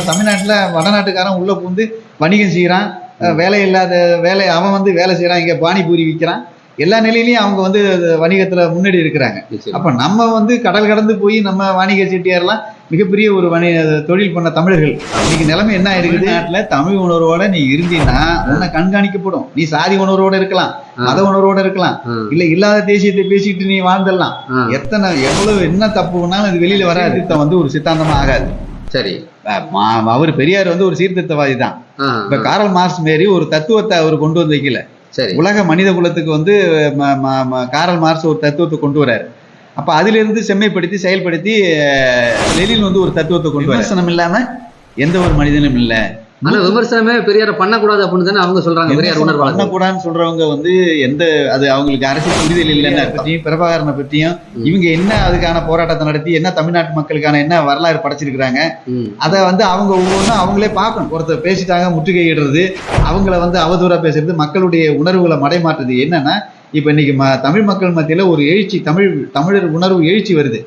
நம்ம தமிழ்நாட்டுல வடநாட்டுக்காரன் உள்ள புகுந்து வணிகம் செய்யறான் அஹ் வேலை இல்லாத வேலை அவன் வந்து வேலை செய்யறான் இங்க பானிபூரி விற்கிறான் எல்லா நிலையிலயும் அவங்க வந்து வணிகத்துல முன்னாடி இருக்கிறாங்க. அப்ப நம்ம வந்து கடல் கடந்து போய் நம்ம வாணிக செட்டியார்லாம் மிகப்பெரிய ஒரு வணி தொழில் பண்ண தமிழர்கள். இன்னைக்கு நிலைமை என்ன இருக்குது நாட்டுல தமிழ் உணர்வோட நீ இருந்தீன்னா உன்னை கண்காணிக்கப்படும். நீ சாதி உணர்வோட இருக்கலாம். மத உணர்வோட இருக்கலாம் இல்ல இல்லாத தேசியத்தை பேசிட்டு நீ வாழ்ந்துடலாம். எத்தனை எவ்வளவு என்ன தப்பு பண்ணாலும் அது வெளியில வராது. சீர்திருத்தம் வந்து ஒரு சித்தாந்தமா ஆகாது. சரி. அவர் பெரியார் வந்து ஒரு சீர்திருத்தவாதி தான் இப்ப காரல் மார்க்ஸ் மாரி ஒரு தத்துவத்தை அவர் கொண்டு வந்து வைக்கல உலக மனித குலத்துக்கு வந்து காரல் மார்க்ஸ் ஒரு தத்துவத்தை கொண்டு வராரு. அப்ப அதிலிருந்து செம்மைப்படுத்தி செயல்படுத்தி லெனின் வந்து ஒரு தத்துவத்தை கொண்டு விமர்சனம் இல்லாம எந்த ஒரு மனிதனும் இல்ல. ஆனா விமர்சனமே பெரியார பண்ணக்கூடாது அப்படின்னு தானே அவங்க சொல்றாங்க பெரியார் உணர்வாளர் பண்ணக்கூடாதுன்னு சொல்றவங்க வந்து எந்த அது அவங்களுக்கு அரசியல் புரிதல் இல்லைன்னு பற்றியும் பிரபாகரனை பற்றியும். இவங்க என்ன அதுக்கான போராட்டத்தை நடத்தி என்ன தமிழ்நாட்டு மக்களுக்கான என்ன வரலாறு படைச்சிருக்கிறாங்க அதை வந்து அவங்க ஒவ்வொன்றும் அவங்களே பார்க்கணும். ஒருத்தர் பேசிட்டாங்க முற்றுகையிடுறது அவங்கள வந்து அவதூறா பேசுறது மக்களுடைய உணர்வுகளை மடைமாற்றுறது என்னன்னா இப்ப இன்னைக்கு ம தமிழ் மக்கள் மத்தியில ஒரு எழுச்சி தமிழ் தமிழர் உணர்வு எழுச்சி வருது.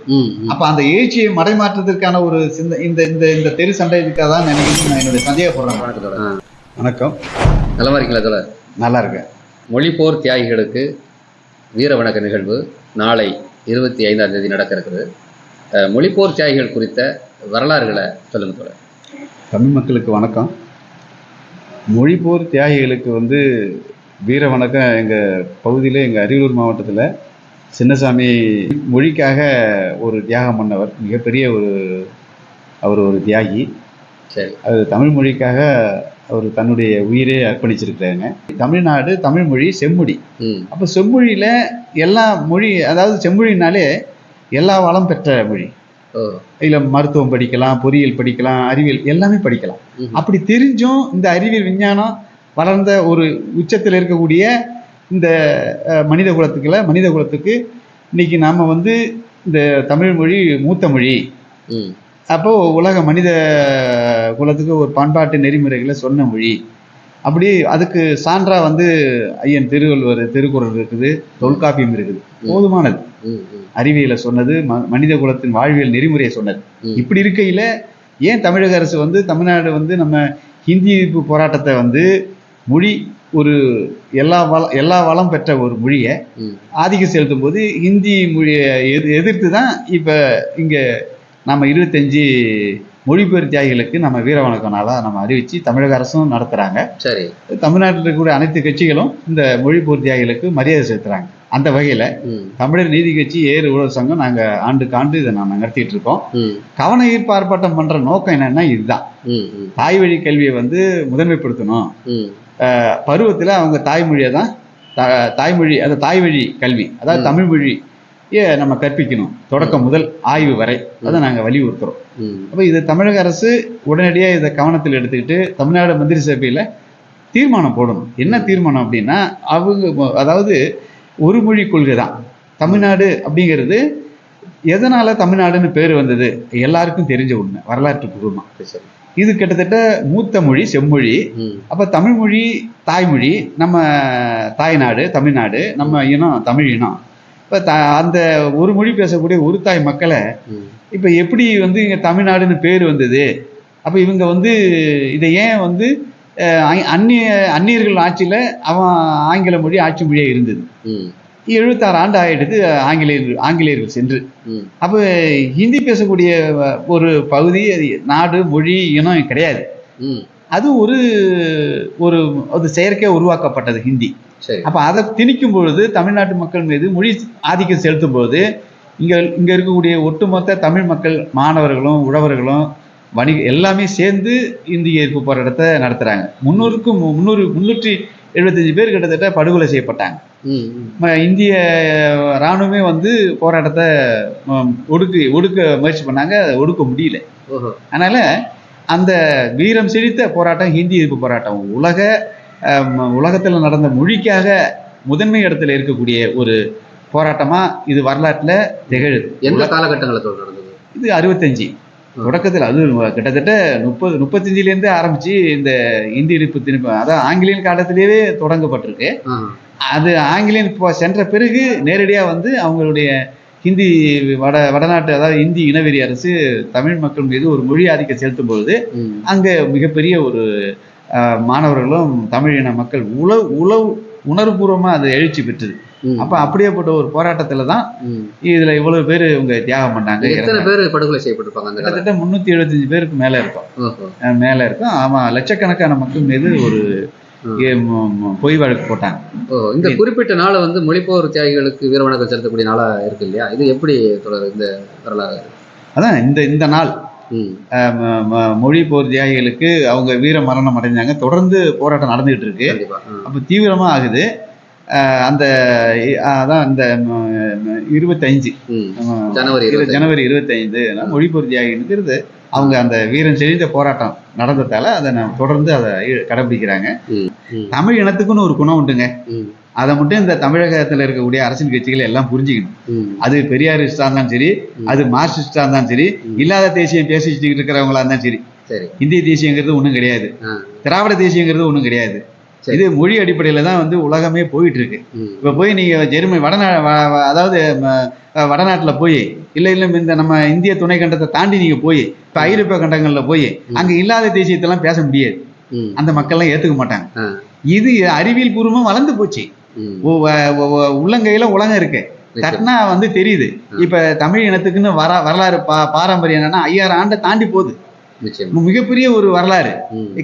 அப்ப அந்த எழுச்சியை மடைமாற்றுறதுக்கான ஒரு சிந்த இந்த இந்த இந்த தெரு சண்டை இருக்காதான் நினைக்கிறேன் நான் என்னுடைய சந்தேகப்படுறேன். வணக்கம். நலமா இருக்கீங்களா தோழர் நல்லா இருக்கேன். மொழிப்போர் தியாகிகளுக்கு வீர வணக்க நிகழ்வு நாளை இருபத்தி ஐந்தாம் தேதி நடக்க இருக்குது மொழிப்போர் தியாகிகள் குறித்த வரலாறுகளை சொல்லுங்க தோழர். தமிழ் மக்களுக்கு வணக்கம். மொழிப்போர் தியாகிகளுக்கு வந்து வீர வணக்கம். எங்கள் பகுதியில் எங்கள் அரியலூர் மாவட்டத்தில் சின்னசாமி மொழிக்காக ஒரு தியாகம் பண்ணவர். மிகப்பெரிய ஒரு அவர் ஒரு தியாகி. சரி. அது தமிழ் மொழிக்காக அவர் தன்னுடைய உயிரே அர்ப்பணிச்சிருக்கிறாங்க தமிழ்நாடு தமிழ் மொழி செம்மொழி. அப்போ செம்மொழியில் எல்லா மொழி அதாவது செம்மொழினாலே எல்லா வளம் பெற்ற மொழி. இதில் மருத்துவம் படிக்கலாம் பொறியியல் படிக்கலாம் அறிவியல் எல்லாமே படிக்கலாம். அப்படி தெரிஞ்சும் இந்த அறிவியல் விஞ்ஞானம் வளர்ந்த ஒரு உச்சத்தில் இருக்கக்கூடிய இந்த மனித குலத்துக்குள்ள மனித குலத்துக்கு இன்னைக்கு நாம் வந்து இந்த தமிழ் மொழி மூத்த மொழி. ம். அப்போ உலக மனித குலத்துக்கு ஒரு பண்பாட்டு நெறிமுறைகளை சொன்ன மொழி. அப்படி அதுக்கு சான்றா வந்து ஐயன் திருவள்ளுவர் திருக்குறள் இருக்குது தொல்காப்பியம் இருக்குது. போதுமானது. அறிவியலை சொன்னது ம- மனித குலத்தின் வாழ்வியல் நெறிமுறையை சொன்னது. இப்படி இருக்கையில ஏன் தமிழக அரசு வந்து தமிழ்நாடு வந்து நம்ம ஹிந்தி போராட்டத்தை வந்து மொழி ஒரு எல்லா வள எல்லா வளம் பெற்ற ஒரு மொழியை ஆதிக்கம் செலுத்தும் போது ஹிந்தி மொழியை எது எதிர்த்து தான் இப்போ இங்கே நம்ம இருபத்தஞ்சி மொழிபெயர் தியாகிகளுக்கு நம்ம வீர வணக்க நாளாக நம்ம அறிவித்து தமிழக அரசும் நடத்துகிறாங்க சரி. தமிழ்நாட்டில் இருக்கக்கூடிய அனைத்து கட்சிகளும் இந்த மொழிபெயர் தியாகிகளுக்கு மரியாதை செலுத்துகிறாங்க அந்த வகையில் தமிழர் நீதி கட்சி ஏறு உழவர் சங்கம் நாங்கள் ஆண்டுக்கு ஆண்டு இதை நாங்கள் நடத்திட்டு இருக்கோம். கவன ஈர்ப்பு ஆர்ப்பாட்டம் பண்ணுற நோக்கம் என்னன்னா இதுதான். தாய் வழி கல்வியை வந்து முதன்மைப்படுத்தணும். பருவத்தில் அவங்க தாய்மொழியை தான் தாய்மொழி அந்த தாய்வழி கல்வி அதாவது. தமிழ் மொழியை நம்ம கற்பிக்கணும் தொடக்கம் முதல் ஆய்வு வரை. அதை நாங்கள் வலியுறுத்துறோம். ம். அப்போ இது தமிழக அரசு உடனடியாக இதை கவனத்தில் எடுத்துக்கிட்டு தமிழ்நாடு மந்திரி சபையில் தீர்மானம் போடணும். என்ன தீர்மானம் அப்படின்னா அவங்க அதாவது ஒரு மொழி கொள்கை தான் தமிழ்நாடு அப்படிங்கிறது எதனால தமிழ்நாடுன்னு பேர் வந்தது? எல்லாருக்கும் தெரிஞ்ச உண்மை வரலாற்று பூர்வமாக இது கிட்டத்தட்ட மூத்த மொழி செம்மொழி. அப்போ தமிழ்மொழி தாய்மொழி நம்ம தாய்நாடு தமிழ்நாடு நம்ம இனம் தமிழ் இனம். இப்போ த அந்த ஒரு மொழி பேசக்கூடிய ஒரு தாய் மக்களை இப்போ எப்படி வந்து இங்கே தமிழ்நாடுன்னு பேர் வந்தது? அப்போ இவங்க வந்து இதை ஏன் வந்து அந்நிய- அந்நிய அந்நியர்கள் ஆட்சியில் அவன் ஆங்கில மொழி ஆட்சி மொழியாக இருந்தது? எழுபத்தாறு ஆண்டு ஆயிடுது ஆங்கிலேயர்கள் ஆங்கிலேயர்கள் சென்று அப்போ ஹிந்தி பேசக்கூடிய ஒரு பகுதி அது நாடு மொழி இனம் கிடையாது. அது ஒரு ஒரு அது செயற்கை உருவாக்கப்பட்டது ஹிந்தி. அப்போ அதை திணிக்கும் பொழுது தமிழ்நாட்டு மக்கள் மீது மொழி ஆதிக்கம் செலுத்தும் போது இங்கே இங்கே இருக்கக்கூடிய ஒட்டுமொத்த தமிழ் மக்கள் மாணவர்களும் உழவர்களும் வணிக எல்லாமே சேர்ந்து இந்திய எதிர்ப்பு போராட்டத்தை நடத்துகிறாங்க முந்நூறுக்கும் மு- முந்நூறு முந்நூற்றி எழுபத்தஞ்சு பேர் கிட்டத்தட்ட படுகொலை செய்யப்பட்டாங்க. இந்திய இராணுவமே வந்து போராட்டத்தை ஒடுக்கு ஒடுக்க முயற்சி பண்ணாங்க. ஒடுக்க முடியல. அதனால அந்த வீரம் செழித்த போராட்டம் ஹிந்தி எதிர்ப்பு போராட்டம். உலக உலகத்தில் நடந்த மொழிக்காக முதன்மை இடத்துல இருக்கக்கூடிய ஒரு போராட்டமா இது வரலாற்றில் திகழுது. எந்த காலகட்டங்களில் தோல் நடந்தது இது அறுபத்தஞ்சு. தொடக்கத்தில் அது கிட்டத்தட்ட முப்பது முப்பத்தஞ்சிலேருந்தே ஆரம்பிச்சு இந்த இந்தி எதிர்ப்பு திரும்ப அதான் ஆங்கிலேயன் காலத்திலேயே தொடங்கப்பட்டிருக்கு. அது ஆங்கிலேயன் இப்போ சென்ற பிறகு நேரடியாக வந்து அவங்களுடைய ஹிந்தி வட வடநாட்டு அதாவது இந்தி இனவெறி அரசு தமிழ் மக்கள் மீது ஒரு மொழி ஆதிக்கம் செலுத்தும் பொழுது அங்கே மிகப்பெரிய ஒரு மாணவர்களும் தமிழ் இன மக்கள் உளவு உளவு உணர்வுபூர்வமாக அது எழுச்சி பெற்றது. அப்போ அப்படியேப்பட்ட ஒரு போராட்டத்தில் தான். இதில் இவ்வளவு பேர் இவங்க தியாகம் பண்ணாங்க எத்தனை பேர் படுகொலை செய்யப்பட்டிருப்பாங்க கிட்டத்தட்ட முந்நூற்றி எழுபத்தஞ்சு பேருக்கு மேலே இருக்கும். மேலே இருக்கும். ஆமாம் லட்சக்கணக்கான மக்கள் மீது ஒரு பொய் வழக்கு போட்டாங்க. இந்த குறிப்பிட்ட நாளை வந்து மொழிப்போர் தியாகிகளுக்கு வீர வணக்கம் செலுத்தக்கூடிய நாளா இருக்கு இல்லையா? இது எப்படி தொடர் இந்த வரலாறு? அதான் இந்த இந்த நாள். மொழி போர் தியாகிகளுக்கு அவங்க வீர மரணம் அடைஞ்சாங்க. தொடர்ந்து போராட்டம் நடந்துகிட்டு இருக்கு. அப்போ தீவிரமா ஆகுது. அந்த அதான் இந்த இருபத்தஞ்சு. ஜனவரி ஜனவரி இருபத்தைந்து மொழி போர் தியாகிங்கிறது அவங்க அந்த வீரன் செழிந்த போராட்டம் நடந்ததால அதை தொடர்ந்து அதை கடைபிடிக்கிறாங்க. தமிழ் இனத்துக்குன்னு ஒரு குணம் உண்டுங்க. அதை மட்டும் இந்த தமிழகத்தில் இருக்கக்கூடிய அரசியல் கட்சிகள் எல்லாம் புரிஞ்சுக்கணும். அது பெரியாரிஸ்டா இருந்தாலும் சரி. அது மார்க்சிஸ்டா இருந்தாலும் சரி. இல்லாத தேசியம் பேசிட்டு இருக்கிறவங்களா இருந்தாலும் சரி. இந்திய தேசியங்கிறது ஒன்றும் கிடையாது. திராவிட தேசியங்கிறது ஒன்றும் கிடையாது. இது மொழி அடிப்படையில் தான் வந்து உலகமே போயிட்டு இருக்கு இப்போ போய் நீங்கள் ஜெர்மனி வடநா அதாவது வடநாட்டில் போய் இல்லை இல்லை இந்த நம்ம இந்திய துணை கண்டத்தை தாண்டி நீங்கள் போய் இப்போ ஐரோப்பிய கண்டங்களில் போய். அங்கே இல்லாத தேசியத்தெல்லாம் பேச முடியாது. அந்த மக்கள்லாம் ஏற்றுக்க மாட்டாங்க. இது அறிவியல் பூர்வமாக வளர்ந்து போச்சு. உள்ளங்கையில உலகம் இருக்கு. தட்டினா வந்து தெரியுது. இப்ப தமிழ் இனத்துக்குன்னு வர வரலாறு பா பாரம்பரியம் என்னன்னா ஐயாயிரம் ஆண்டை தாண்டி போகுது. மிகப்பெரிய ஒரு வரலாறு.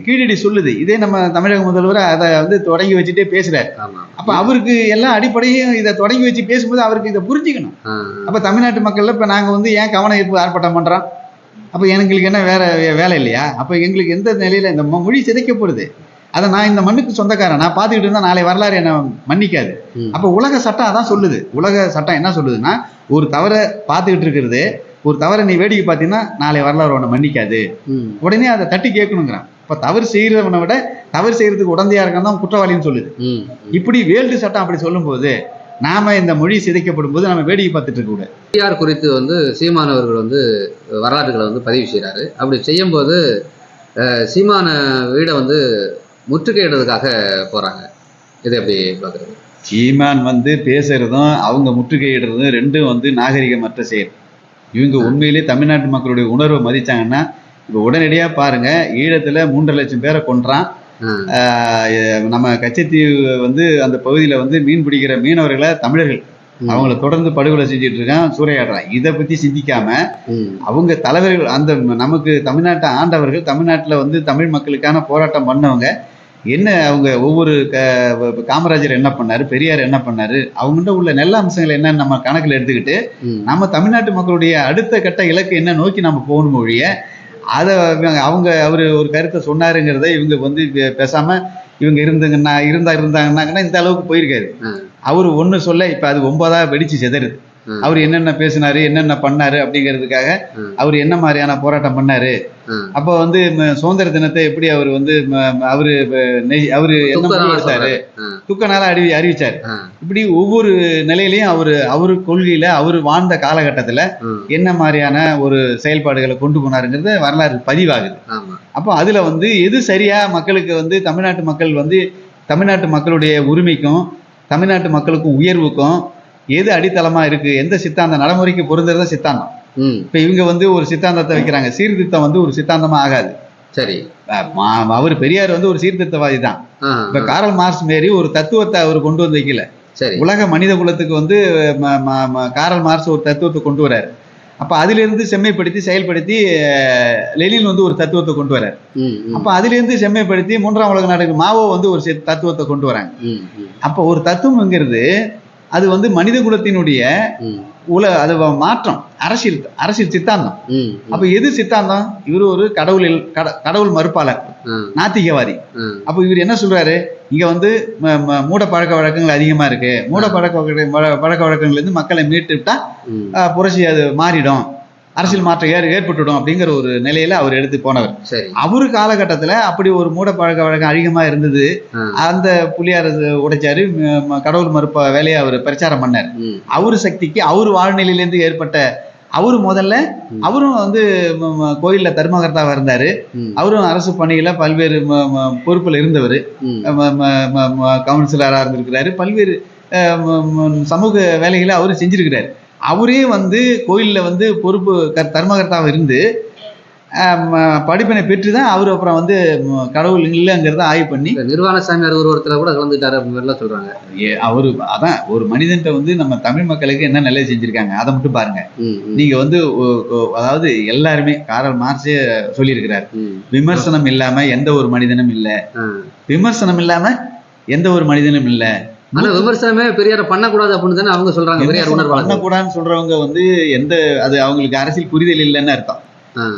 கீழடி சொல்லுது. இதே நம்ம தமிழக முதல்வர் அதை வந்து தொடங்கி வச்சுட்டே பேசுறாரு. அப்ப அவருக்கு எல்லா அடிப்படையும் இதை தொடங்கி வச்சு பேசும்போது அவருக்கு இதை புரிஞ்சுக்கணும். அப்ப தமிழ்நாட்டு மக்கள்ல இப்ப நாங்க வந்து ஏன் கவன ஈர்ப்பு ஆர்ப்பாட்டம் பண்றோம்? அப்ப எங்களுக்கு என்ன வேற வேலை இல்லையா? அப்ப எங்களுக்கு எந்த நிலையில இந்த மொழி சிதைக்கப்படுது அதை நான் இந்த மண்ணுக்கு சொந்தக்காரன். நான் பார்த்துக்கிட்டு இருந்தா நாளை வரலாறு என்ன மன்னிக்காது. அப்ப உலக சட்டம் அதான் சொல்லுது. உலக சட்டம் என்ன சொல்லுதுன்னா ஒரு தவறை பார்த்துக்கிட்டு இருக்கிறது ஒரு தவறை நீ வேடிக்கை பார்த்தீங்கன்னா நாளை வரலாறு உன்னை மன்னிக்காது. உடனே அதை தட்டி கேட்கணுங்கிறான். இப்ப தவறு செய்யறவனை விட தவறு செய்யறதுக்கு உடந்தையா இருக்கான் தான் குற்றவாளின்னு சொல்லுது. இப்படி வேல்டு சட்டம் அப்படி சொல்லும்போது நாம இந்த மொழி சிதைக்கப்படும் போது நம்ம வேடிக்கை பார்த்துட்டு இருக்க கூடாது. பெரியார் குறித்து வந்து சீமான் அவர்கள் வந்து வரலாறுகளை வந்து பதிவு செய்கிறாரு அப்படி செய்யும்போது சீமான வீடை வந்து முற்றுகையிடுறதுக்காக போறாங்க. இது எப்படி பார்க்குறது சீமான் வந்து பேசுறதும் அவங்க முற்றுகையிடுறதும் ரெண்டும் வந்து நாகரிகமற்ற செயல். இவங்க உண்மையிலே தமிழ்நாட்டு மக்களுடைய உணர்வை மதிச்சாங்கன்னா இப்போ உடனடியா பாருங்க ஈழத்துல மூன்றரை லட்சம் பேரை கொன்றான். நம்ம கச்சத்தீவு வந்து அந்த பகுதியில் வந்து மீன் பிடிக்கிற மீனவர்களை தமிழர்கள் அவங்கள தொடர்ந்து படுகொலை செஞ்சுட்டு இருக்கான் சூறையாடுறான். இதை பத்தி சிந்திக்காம அவங்க தலைவர்கள் அந்த நமக்கு தமிழ்நாட்டை ஆண்டவர்கள் தமிழ்நாட்டில் வந்து தமிழ் மக்களுக்கான போராட்டம் பண்ணவங்க என்ன அவங்க ஒவ்வொரு க- காமராஜர் என்ன பண்ணாரு பெரியார் என்ன பண்ணாரு அவங்ககிட்ட உள்ள நல்ல அம்சங்கள் என்னன்னு நம்ம கணக்கில் எடுத்துக்கிட்டு நம்ம தமிழ்நாட்டு மக்களுடைய அடுத்த கட்ட இலக்கு என்ன நோக்கி நம்ம போகணும் ஒழிய அதை அவங்க அவர் ஒரு கருத்தை சொன்னாருங்கிறத இவங்க வந்து பேசாம இவங்க இருந்துங்கன்னா இருந்தா இருந்தாங்கன்னா இந்த அளவுக்கு போயிருக்காரு. அவர் ஒண்ணு சொல்ல இப்ப அது ஒன்பதா வெடிச்சு செதறுது. அவர் என்னென்ன பேசினாரு என்னென்ன பண்ணாரு அப்படிங்கிறதுக்காக. அவர் என்ன மாதிரியான போராட்டம் பண்ணாரு. அப்ப வந்து சுதந்திர தினத்தை எப்படி அவர் வந்து அவரு அவரு என்ன எடுத்தாரு? துக்க நாளா அறிவி அறிவிச்சாரு. இப்படி ஒவ்வொரு நிலையிலையும் அவரு அவரு கொள்கையில அவர் வாழ்ந்த காலகட்டத்துல என்ன மாதிரியான ஒரு செயல்பாடுகளை கொண்டு போனாருங்கிறது வரலாறு பதிவாகுது. அப்போ அதுல வந்து எது சரியா மக்களுக்கு வந்து தமிழ்நாட்டு மக்கள் வந்து தமிழ்நாட்டு மக்களுடைய உரிமைக்கும் தமிழ்நாட்டு மக்களுக்கும் உயர்வுக்கும் எது அடித்தளமா இருக்கு? எந்த சித்தாந்த நடைமுறைக்கு பொருந்துறத சித்தாந்தம்? இப்ப இவங்க வந்து ஒரு சித்தாந்தத்தை வைக்கிறாங்க. சீர்திருத்தம் வந்து ஒரு சித்தாந்தமா ஆகாது. சரி. அவர் பெரியார் வந்து ஒரு சீர்திருத்தவாதி தான் இப்ப காரல் மார்க்ஸ் மாரி ஒரு தத்துவத்தை அவர் கொண்டு வந்து வைக்கல சரி. உலக மனித குலத்துக்கு வந்து காரல் மார்க்ஸ் ஒரு தத்துவத்தை கொண்டு வராரு. அப்ப அதிலிருந்து செம்மைப்படுத்தி செயல்படுத்தி லெனின் வந்து ஒரு தத்துவத்தை கொண்டு வராரு. அப்ப அதிலிருந்து செம்மைப்படுத்தி மூன்றாம் உலக நாடுக்கு மாவோ வந்து ஒரு தத்துவத்தை கொண்டு வராங்க. அப்ப ஒரு தத்துவம்ங்கிறது அது வந்து மனித குலத்தினுடைய உல அது மாற்றம். அரசியல் அரசியல் சித்தாந்தம். அப்ப எது சித்தாந்தம்? இவர் ஒரு கடவுளில் கட- கடவுள் மறுப்பாளர். நாத்திகவாதி. அப்ப இவர் என்ன சொல்றாரு? இங்க வந்து மூட பழக்க வழக்கங்கள் அதிகமா இருக்கு. மூட பழக்க பழக்க வழக்கங்கள்ல இருந்து மக்களை மீட்டுவிட்டா ம், அஹ், புரட்சி அது மாறிடும். அரசியல் மாற்றம் ஏற் ஏற்பட்டுடும் அப்படிங்கிற ஒரு நிலையில அவர் எடுத்து போனவர். அவரு காலகட்டத்துல அப்படி ஒரு மூட பழக்க வழக்கம் அதிகமா இருந்தது. அந்த புலியார் உடைச்சாரு கடவுள் மறுப்ப வேலையை அவர் பிரச்சாரம் பண்ணார். அவரு சக்திக்கு அவர் வாழ்நிலையிலேருந்து ஏற்பட்ட அவரு முதல்ல. அவரும் வந்து கோயில்ல தர்மகர்த்தாவா இருந்தாரு. அவரும் அரசு பணியில பல்வேறு பொறுப்புல இருந்தவர். கவுன்சிலரா இருந்திருக்கிறாரு. பல்வேறு சமூக வேலைகளை அவரு செஞ்சிருக்கிறாரு. அவரே வந்து கோயிலில் வந்து பொறுப்பு க தர்மகர்த்தாவாக இருந்து படிப்பினை பெற்று தான் அவர் அப்புறம் வந்து கடவுள் இல்லைங்கிறத ஆய்வு பண்ணி நிர்வாண சாமியார் உருவத்துல கூட கலந்துட்டாரு அப்படிலாம் சொல்றாங்க. ஏ- அவரு அதான் ஒரு மனிதன்ட்ட வந்து நம்ம தமிழ் மக்களுக்கு என்ன நல்லது செஞ்சிருக்காங்க அதை மட்டும் பாருங்க. ம், ம், நீங்க வந்து அதாவது எல்லாருமே காரல் மார்க்ஸே சொல்லியிருக்கிறார். விமர்சனம் இல்லாம எந்த ஒரு மனிதனும் இல்ல. விமர்சனம் இல்லாம எந்த ஒரு மனிதனும் இல்ல. ஆனா விமர்சனமே பெரியார பண்ணக்கூடாது அப்படின்னு தானே அவங்க சொல்றாங்க பெரியார் உணர்வாளர் பண்ணக்கூடாதுன்னு சொல்றவங்க வந்து எந்த அது அவங்களுக்கு அரசியல் புரிதல் இல்லைன்னு அர்த்தம்.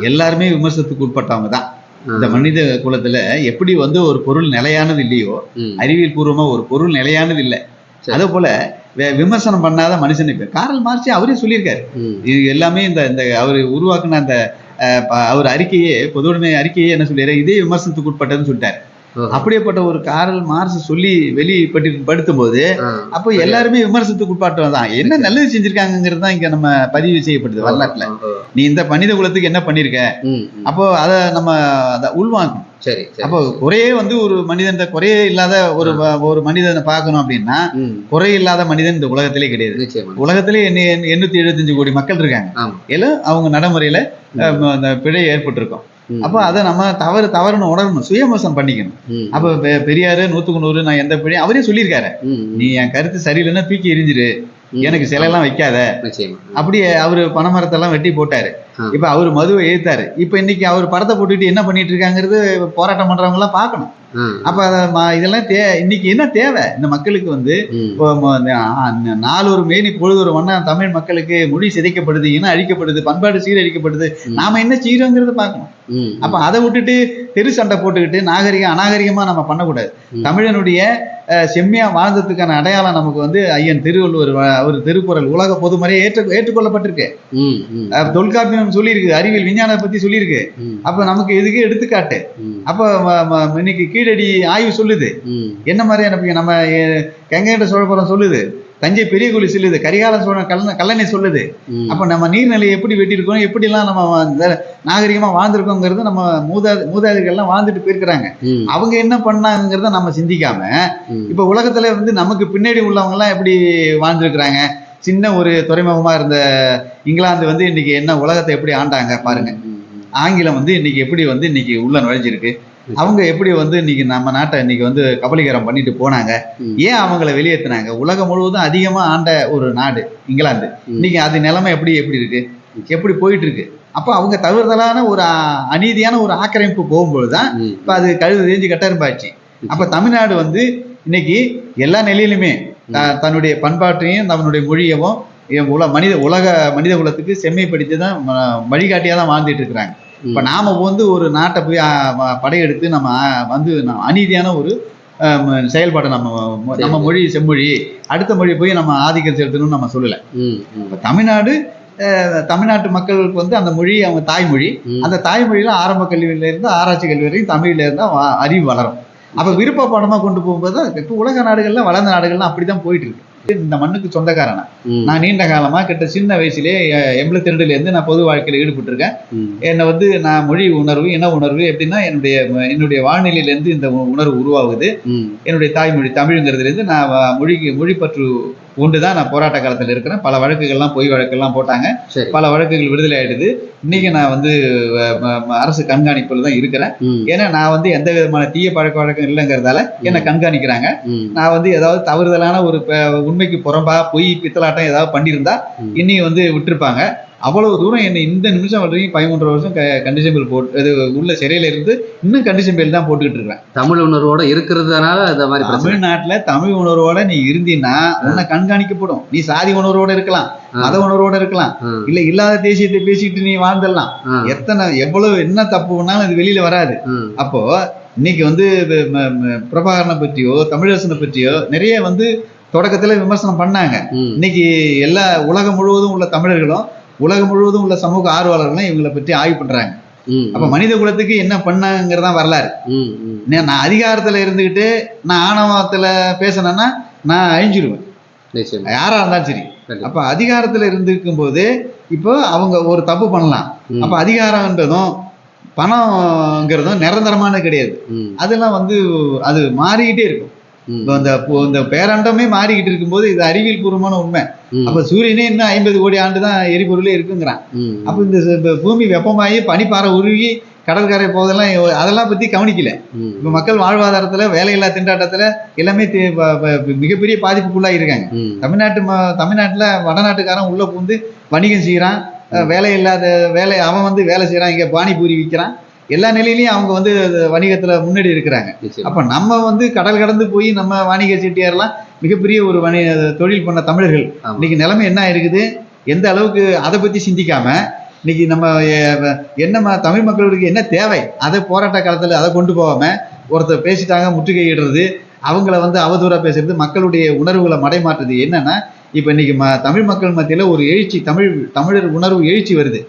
எல்லாருமே விமர்சனத்துக்கு உட்பட்டவங்க தான். இந்த மனித குலத்துல எப்படி வந்து ஒரு பொருள் நிலையானது இல்லையோ அறிவியல் பூர்வமா ஒரு பொருள் நிலையானது இல்லை. அதே போல விமர்சனம் பண்ணாத மனுஷன் இப்ப காரல் மார்க்ஸே அவரே சொல்லியிருக்காரு இது எல்லாமே இந்த இந்த அவர் உருவாக்குன அந்த அவர் அறிக்கையே பொதுவுடைமை அறிக்கையே என்ன சொல்லிடுறாரு இதே விமர்சனத்துக்கு உட்பட்டதுன்னு சொல்லிட்டாரு. அப்படியேப்பட்ட ஒரு காரல் மார்க்ஸ் சொல்லி வெளிப்பட்டு படுத்தும் போது. அப்போ எல்லாருமே விமர்சனத்துக்கு உட்பட்டவன் தான் என்ன நல்லது செஞ்சிருக்காங்கிறது தான் இங்க நம்ம பதிவு செய்யப்படுது வரலாற்றுல. நீ இந்த மனித குலத்துக்கு என்ன பண்ணிருக்க. அப்போ அதை நம்ம அதை உள்வாங்கணும். சரி அப்போ குறையே வந்து ஒரு மனிதன் குறையே இல்லாத ஒரு ஒரு மனிதனை பார்க்கணும் அப்படின்னா குறை இல்லாத மனிதன் இந்த உலகத்திலே கிடையாது. உலகத்திலே எண்ணி- எண்ணூத்தி எழுபத்தஞ்சு கோடி மக்கள் இருக்காங்க. எல்லாம் அவங்க நடைமுறையில பிழை ஏற்பட்டிருக்கும். அப்போ அதை நம்ம தவறு தவறுன்னு உணரணும். சுயமோசம் பண்ணிக்கணும். அப்போ பெரியாரு நூத்துக்கு நூறு நான் எந்த பிழை அவரே சொல்லியிருக்காரு. நீ என் கருத்து சரியில்லைன்னா தூக்கி எரிஞ்சிரு. எனக்கு சிலையெல்லாம் வைக்காத. நிச்சயமா. அப்படியே அவரு பனைமரத்தெல்லாம் வெட்டி போட்டாரு. இப்ப அவர் மதுவை ஏத்தாரு. இப்ப இன்னைக்கு அவர் படத்தை போட்டுட்டு என்ன பண்ணிட்டு இருக்காங்கிறது போராட்டம் பண்றவங்க எல்லாம் பார்க்கணும். ஆ, அப்ப இதெல்லாம் தே இன்னைக்கு என்ன தேவை? இந்த மக்களுக்கு வந்து நாளொரு மேனி பொழுதொரு வண்ணா தமிழ் மக்களுக்கு மொழி சிதைக்கப்படுது இனம் அழிக்கப்படுது பண்பாடு சீரழிக்கப்படுது. நாம என்ன செய்யறோங்கிறத பார்க்கணும். ம், அப்ப அதை விட்டுட்டு தெரு சண்டை போட்டுக்கிட்டு நாகரிகம் அநாகரிகமா நம்ம பண்ணக்கூடாது. தமிழனுடைய செம்மையா வாழ்ந்ததுக்கான அடையாளம் நமக்கு வந்து ஐயன் திருவள்ளுவர் அவர் திருக்குறள் உலக பொதுமறையை ஏற்று ஏற்றுக்கொள்ளப்பட்டிருக்கு. ம், ம், அஹ், தொல்காப்பியம் சொல்லியிருக்கு அறிவியல் விஞ்ஞானத்தை பத்தி சொல்லியிருக்கு. அப்ப நமக்கு இதுக்கு எடுத்துக்காட்டு? அப்ப இன்னைக்கு கீழடி ஆய்வு சொல்லுது. என்ன மாதிரியான நம்ம அஹ், கங்கைகொண்ட சோழபுரம் சொல்லுது. தஞ்சை பெரிய கோழி சொல்லுது. கரிகால சோழன் கல்லணை கல்லணை சொல்லுது. அப்ப நம்ம நீர்நிலையை எப்படி வெட்டியிருக்கோம்? எப்படிலாம் நம்ம நாகரிகமா வாழ்ந்திருக்கோங்கிறது நம்ம மூதா மூதாதைகள்லாம் வாழ்ந்துட்டு போயிருக்கிறாங்க. அவங்க என்ன பண்ணாங்கிறத நம்ம சிந்திக்காம இப்ப உலகத்துல வந்து நமக்கு பின்னாடி உள்ளவங்க எல்லாம் எப்படி வாழ்ந்திருக்கிறாங்க? சின்ன ஒரு துறைமுகமா இருந்த இங்கிலாந்து வந்து இன்னைக்கு என்ன உலகத்தை எப்படி ஆண்டாங்க பாருங்க. ஆங்கிலம் வந்து இன்னைக்கு எப்படி வந்து இன்னைக்கு உள்ள நுழைஞ்சிருக்கு. அவங்க எப்படி வந்து இன்னைக்கு நம்ம நாட்டை இன்னைக்கு வந்து கபலீகரம் பண்ணிட்டு போனாங்க. ஏன் அவங்கள வெளியேத்துனாங்க? உலகம் முழுவதும் அதிகமா ஆண்ட ஒரு நாடு இங்கிலாந்து. இன்னைக்கு அது நிலைமை எப்படி எப்படி இருக்கு? எப்படி போயிட்டு இருக்கு அப்ப அவங்க தவறுதலான ஒரு அநீதியான ஒரு ஆக்கிரமிப்பு போகும்பொழுது தான் இப்ப அது கழுது தேஞ்சு கட்டரும்பாச்சு. அப்ப தமிழ்நாடு வந்து இன்னைக்கு எல்லா நிலையிலுமே தன்னுடைய பண்பாட்டையும் தன்னுடைய மொழியவும் உல மனித உலக மனித குலத்துக்கு செம்மைப்படுத்தி தான் ம- வழிகாட்டியா தான் வாழ்ந்துட்டு இருக்கிறாங்க. இப்ப. நாம வந்து ஒரு நாட்டை போய் படையெடுத்து நம்ம வந்து அநீதியான ஒரு செயல்பாடை நம்ம நம்ம மொழி செம்மொழி அடுத்த மொழி போய் நம்ம ஆதிக்கம் செலுத்தணும்னு நம்ம சொல்லல. இப்ப தமிழ்நாடு தமிழ்நாட்டு மக்களுக்கு வந்து அந்த மொழி அவங்க தாய்மொழி. அந்த தாய்மொழியில ஆரம்ப கல்வியில இருந்து ஆராய்ச்சி கல்வி வரைக்கும் தமிழ்ல இருந்தா வ- அறிவு வளரும். அப்ப விருப்ப படமாக கொண்டு போகும்போது இப்போ உலக நாடுகள்லாம் வளர்ந்த நாடுகள்லாம் அப்படிதான் போயிட்டு இருக்கு. இந்த மண்ணுக்கு சொந்தக்காரனா. நான் நீண்ட காலமா கிட்ட சின்ன வயசுலயே எண்பத்தி ரெண்டுல இருந்து நான் பொது வாழ்க்கையில ஈடுபட்டு இருக்கேன் என்னை வந்து நான் மொழி உணர்வு இன உணர்வு எப்படின்னா என்னுடைய என்னுடைய வாழ்நிலையில இருந்து இந்த உணர்வு உருவாகுது. என்னுடைய தாய்மொழி தமிழுங்கிறதுல இருந்து நான் மொழிக்கு மொழிப்பற்று கொண்டு தான் நான் போராட்ட காலத்துல இருக்கிறேன். பல வழக்குகள்லாம் பொய் வழக்கெல்லாம் போட்டாங்க. பல வழக்குகள் விடுதலை ஆயிடுது. இன்னைக்கு நான் வந்து அரசு கண்காணிப்புல தான் இருக்கிறேன். ஏன்னா நான் வந்து எந்த விதமான தீய பழக்க வழக்கம் இல்லைங்கிறதால என்னை கண்காணிக்கிறாங்க. நான் வந்து ஏதாவது தவறுதலான ஒரு உண்மைக்கு புறம்பா பொய் பித்தலாட்டம் ஏதாவது பண்ணியிருந்தா. இன்னைக்கு வந்து விட்டுருப்பாங்க. அவ்வளவு தூரம் என்னை இந்த நிமிஷம் வரைக்கும் பதிமூன்று வருஷம் கண்டிஷன் பில் போட்டு இது உள்ள சிறையில இருந்து இன்னும் கண்டிஷன் பில் தான் போட்டுக்கிட்டு இருக்கிறேன். தமிழ் உணர்வோட இருக்கிறதுனால இந்த மாதிரி தமிழ்நாட்டுல தமிழ் உணர்வோட நீ இருந்தீன்னா உன்னை கண்காணிக்கப்படும். நீ சாதி உணர்வோட இருக்கலாம். மத உணர்வோட இருக்கலாம் இல்ல இல்லாத தேசியத்தை பேசிட்டு நீ வாழ்ந்துடலாம். எத்தனை எவ்வளவு என்ன தப்பு பண்ணாலும் அது வெளியில வராது. அப்போ இன்னைக்கு வந்து பிரபாகரனை பற்றியோ தமிழரசனை பற்றியோ நிறைய வந்து தொடக்கத்துல விமர்சனம் பண்ணாங்க. இன்னைக்கு எல்லா உலகம் முழுவதும் உள்ள தமிழர்களும் உலகம் முழுவதும் உள்ள சமூக ஆர்வலர்களும் இவங்களை பற்றி ஆய்வு பண்றாங்க. அப்ப மனித குலத்துக்கு என்ன பண்ணாங்கிறதான் வரலாறு. நான் அதிகாரத்துல இருந்துகிட்டு நான் ஆணவத்துல பேசினேன்னா நான் அழிஞ்சிருவேன். யாரா இருந்தாலும் சரி. அப்ப அதிகாரத்துல இருந்திருக்கும் போது இப்போ அவங்க ஒரு தப்பு பண்ணலாம். அப்ப அதிகாரம்ன்றதும் பணம்ங்கிறதும் நிரந்தரமானது கிடையாது. அதெல்லாம் வந்து அது மாறிக்கிட்டே இருக்கும். இப்போ இந்த பேரண்டமே மாறிக்கிட்டு இருக்கும்போது இது அறிவியல் பூர்வமான உண்மை. அப்ப சூரியனே இன்னும் ஐம்பது கோடி ஆண்டு தான் எரிபொருளே இருக்குங்கிறான். அப்ப இந்த பூமி வெப்பமாகி பனிப்பாறை உருகி கடற்கரை போதெல்லாம் அதெல்லாம் பத்தி கவனிக்கல. இப்ப மக்கள் வாழ்வாதாரத்துல வேலையில்லா திண்டாட்டத்துல எல்லாமே மிகப்பெரிய பாதிப்புக்குள்ளாக இருக்காங்க. தமிழ்நாட்டு தமிழ்நாட்டுல வடநாட்டுக்காரன் உள்ள புகுந்து வணிகம் செய்யறான் வேலை இல்லாத வேலை அவன் வந்து வேலை செய்யறான் இங்க பானிபூரி விற்கிறான் எல்லா நிலையிலயும் அவங்க வந்து வணிகத்துல முன்னாடி இருக்கிறாங்க. அப்ப நம்ம வந்து கடல் கடந்து போய் நம்ம வாணிக செட்டியார்லாம் மிகப்பெரிய ஒரு வணி தொழில் பண்ண தமிழர்கள். இன்னைக்கு நிலைமை என்ன இருக்குது எந்த அளவுக்கு அதை பத்தி சிந்திக்காம இன்னைக்கு நம்ம என்ன தமிழ் மக்களுக்கு என்ன தேவை அதை போராட்ட காலத்துல அதை கொண்டு போகாம ஒருத்தர் பேசிட்டாங்க முற்றுகையிடுறது அவங்கள வந்து அவதூறா பேசுறது மக்களுடைய உணர்வுகளை மடைமாற்றுறது என்னன்னா இப்ப இன்னைக்கு ம தமிழ் மக்கள் மத்தியில ஒரு எழுச்சி தமிழ் தமிழர் உணர்வு எழுச்சி வருது.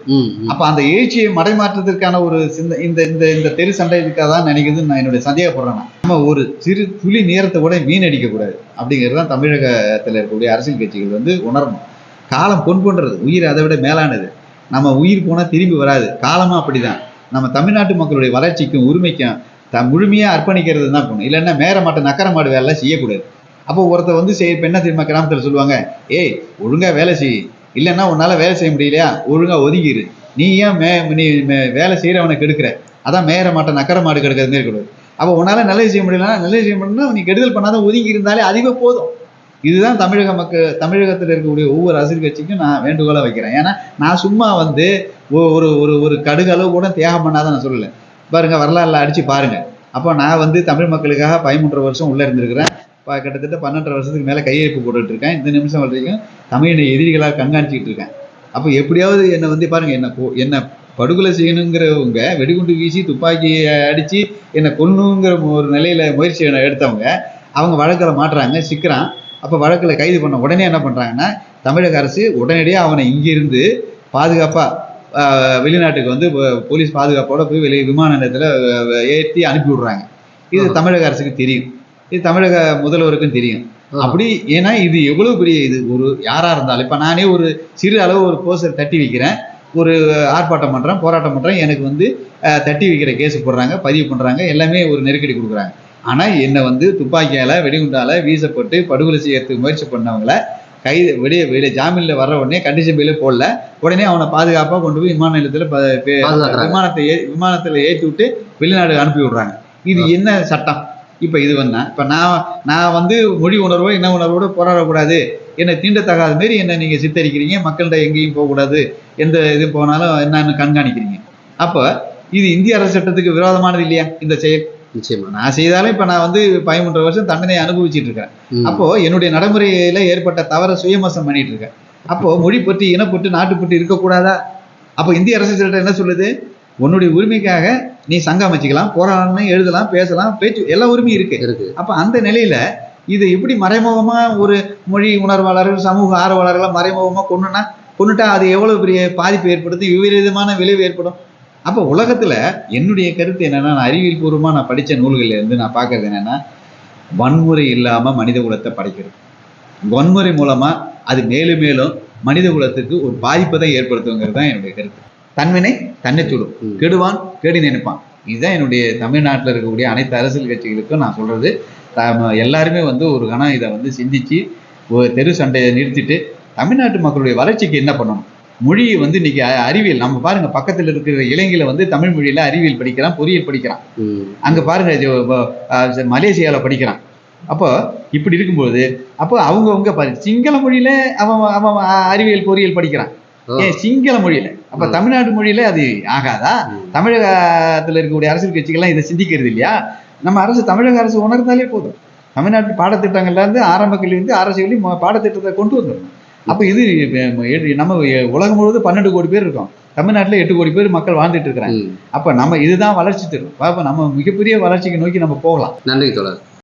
அப்ப அந்த எழுச்சியை மடைமாற்றத்திற்கான ஒரு சிந்த இந்த இந்த இந்த தெரு சண்டை இருக்காதான் தான் நினைக்குதுன்னு நான் என்னுடைய சந்தேகப்படுறேன். நம்ம ஒரு சிறு துளி நேரத்தை கூட வீணடிக்க கூடாது அப்படிங்கிறது தான் தமிழகத்தில் இருக்கக்கூடிய அரசியல் கட்சிகள் வந்து உணரணும். காலம் பொன் உயிர் அதை விட மேலானது. நம்ம உயிர் போனால் திரும்பி வராது. காலமும் அப்படிதான். நம்ம தமிழ்நாட்டு மக்களுடைய வளர்ச்சிக்கும் உரிமைக்கும் த முழுமையாக அர்ப்பணிக்கிறது தான் போகணும் இல்லைன்னா மேற மாட்டு நக்கர மாடு வேலை செய்யக்கூடாது. அப்போ ஒருத்தர் வந்து செய் இப்போ என்ன தெரியுமா கிராமத்தில் சொல்லுவாங்க? ஏய் ஒழுங்காக வேலை செய். இல்லைன்னா உன்னால் வேலை செய்ய முடியலையா? ஒழுங்காக ஒதுங்கிடு நீ ஏன் மே நீ மே- வேலை செய்கிறவனை கெடுக்கிற? அதான் மேயற மாட்டை நக்கர மாடு கெடுக்கிறது மாரி கூடாது அப்போ உன்னால் நல்லது செய்ய முடியலன்னா நல்லது செய்ய முடியலன்னா நீ கெடுதல் பண்ணாத ஒதுங்கி இருந்தாலே அதுவே போதும். இதுதான் தமிழக மக்கள் தமிழகத்தில் இருக்கக்கூடிய ஒவ்வொரு அரசியல் கட்சிக்கும் நான் வேண்டுகோளாக வைக்கிறேன். ஏன்னா நான் சும்மா வந்து ஒ- ஒரு ஒரு ஒரு கடுகளவு கூட தியாகம் பண்ணாத நான் சொல்லலை. பாருங்கள் வரலாறுல அடித்து பாருங்கள் அப்போ நான் வந்து தமிழ் மக்களுக்காக பதிமூன்றரை வருஷம் உள்ளே இருந்திருக்கிறேன். கிட்டத்தட்ட பன்னெண்டரை வருஷத்துக்கு மேலே கையெழுப்பு போட்டுட்டு இருக்கேன். இந்த நிமிஷம் வரைக்கும் தமிழினை எதிரிகளாக கண்காணிச்சிக்கிட்டு இருக்கேன். அப்போ எப்படியாவது என்னை வந்து பாருங்க என்ன என்ன படுகொலை செய்யணுங்கிறவங்க வெடிகுண்டு வீசி துப்பாக்கி அடிச்சு என்னை கொல்லுங்கிற ஒரு நிலையில முயற்சி எடுத்தவங்க அவங்க வழக்கில் மாட்டுறாங்க சிக்கிறான். அப்போ வழக்கில் கைது பண்ண உடனே என்ன பண்ணுறாங்கன்னா தமிழக அரசு உடனடியாக அவனை இங்கிருந்து பாதுகாப்பாக வெளிநாட்டுக்கு வந்து போலீஸ் பாதுகாப்போட போய் வெளியே விமான நிலையத்தில் ஏற்றி அனுப்பி விடுறாங்க இது. தமிழக அரசுக்கு தெரியும். இது தமிழக முதல்வருக்கும் தெரியும். அப்படி ஏன்னா இது எவ்வளவு பெரிய இது? ஒரு யாரா இருந்தாலும். இப்ப நானே ஒரு சிறு அளவு ஒரு போஸ்டர் தட்டி வைக்கிறேன். ஒரு ஆர்ப்பாட்டம் பண்றேன் போராட்டம் பண்றேன். எனக்கு வந்து தட்டி வைக்கிற கேஸ் போடுறாங்க பதிவு பண்றாங்க எல்லாமே ஒரு நெருக்கடி கொடுக்குறாங்க. ஆனா என்னை வந்து துப்பாக்கியால வெடிகுண்டால வீசப்பட்டு படுகொலை செய்யறதுக்கு முயற்சி பண்ணவங்கள கைது வெளிய வெளிய ஜாமீன்ல வர்ற உடனே கண்டிஷன் பில்லே போடல. உடனே அவனை பாதுகாப்பா கொண்டு போய் விமான நிலையத்துல. விமானத்தை விமானத்துல ஏற்றி விட்டு வெளிநாடு அனுப்பி விடுறாங்க. இது என்ன சட்டம்? இப்ப இது வந்தா. இப்ப நான் நான் வந்து மொழி உணர்வோ இன உணர்வோட போராடக்கூடாது. என்னை தீண்டத்தகாத மாரி என்னை நீங்க சித்தரிக்கிறீங்க. மக்கள்கிட்ட எங்கேயும் போகக்கூடாது. எந்த இது போனாலும் என்னன்னு கண்காணிக்கிறீங்க. அப்ப இது இந்திய அரசு சட்டத்துக்கு விரோதமானது இல்லையா இந்த செயல்? நிச்சயமா. நான் செய்தாலும் இப்ப நான் வந்து பதிமூன்று வருஷம் தண்டனை அனுபவிச்சிட்டு இருக்கேன். அப்போ என்னுடைய நடைமுறையில ஏற்பட்ட தவறை சுயமோசம் பண்ணிட்டு இருக்கேன். அப்போ மொழி பற்றி இனப்பட்டு நாட்டுப்பட்டு இருக்கக்கூடாதா? அப்போ இந்திய அரசு சட்டம் என்ன சொல்லுது? உன்னுடைய உரிமைக்காக நீ சங்கம் அமைச்சிக்கலாம் போராடணும் எழுதலாம் பேசலாம் பேச்சு எல்லா உரிமையும் இருக்கு. இருக்கு. அப்ப அந்த நிலையில இது எப்படி மறைமுகமா ஒரு மொழி உணர்வாளர்கள் சமூக ஆர்வலர்களை மறைமுகமா கொண்டுனா கொண்டுட்டா அது எவ்வளவு பெரிய பாதிப்பு ஏற்படுத்தி விபரீதமான விளைவு ஏற்படும்? அப்ப உலகத்துல என்னுடைய கருத்து என்னன்னா நான் அறிவியல் பூர்வமா நான் படிச்ச நூல்கள்ல இருந்து நான் பார்க்கறது என்னன்னா வன்முறை இல்லாம மனித குலத்தை படைக்கிறது. வன்முறை மூலமா அது மேலும் மேலும் மனித குலத்துக்கு ஒரு பாதிப்பை தான் ஏற்படுத்துங்கிறது தான் என்னுடைய கருத்து. தன்வினை தன்னை சுடும். கெடுவான் கேடு நினைப்பான். இதுதான் என்னுடைய தமிழ்நாட்டில் இருக்கக்கூடிய அனைத்து அரசியல் கட்சிகளுக்கும் நான் சொல்றது. எல்லாருமே வந்து ஒரு கணம் இதை வந்து சிந்திச்சு ஒரு தெரு சண்டையை நிறுத்திட்டு தமிழ்நாட்டு மக்களுடைய வளர்ச்சிக்கு என்ன பண்ணணும்? மொழி வந்து இன்னைக்கு அறிவியல். நம்ம பாருங்க பக்கத்தில் இருக்கிற இளைஞர்களை வந்து தமிழ் மொழியில அறிவியல் படிக்கிறான் பொறியியல் படிக்கிறான். அங்க பாருங்க மலேசியால படிக்கிறான். அப்போ இப்படி இருக்கும்போது அப்போ அவங்கவங்க பாரு சிங்கள மொழியில அவன் அவன் அறிவியல் பொறியியல் படிக்கிறான். ஏன் சிங்கள மொழியில? அப்ப ம். தமிழ்நாட்டு மொழியில அது ஆகாதா? தமிழகத்துல இருக்கக்கூடிய அரசியல் கட்சிகள்லாம் இதை சிந்திக்கிறது இல்லையா? நம்ம அரசு தமிழக அரசு உணர்ந்தாலே போதும். தமிழ்நாட்டு பாடத்திட்டங்கள்ல இருந்து ஆரம்ப கல்வி வந்து அரசு கல்வி ம- பாடத்திட்டத்தை கொண்டு வந்துடணும். அப்ப இது நம்ம உலகம் முழுவதும் பன்னெண்டு கோடி பேர் இருக்கோம். தமிழ்நாட்டுல எட்டு கோடி பேர் மக்கள் வாழ்ந்துட்டு இருக்கிறாங்க. அப்ப நம்ம இதுதான் வளர்ச்சி தரும். அப்ப நம்ம மிகப்பெரிய வளர்ச்சிக்கு நோக்கி நம்ம போகலாம். நன்றி தோழர்.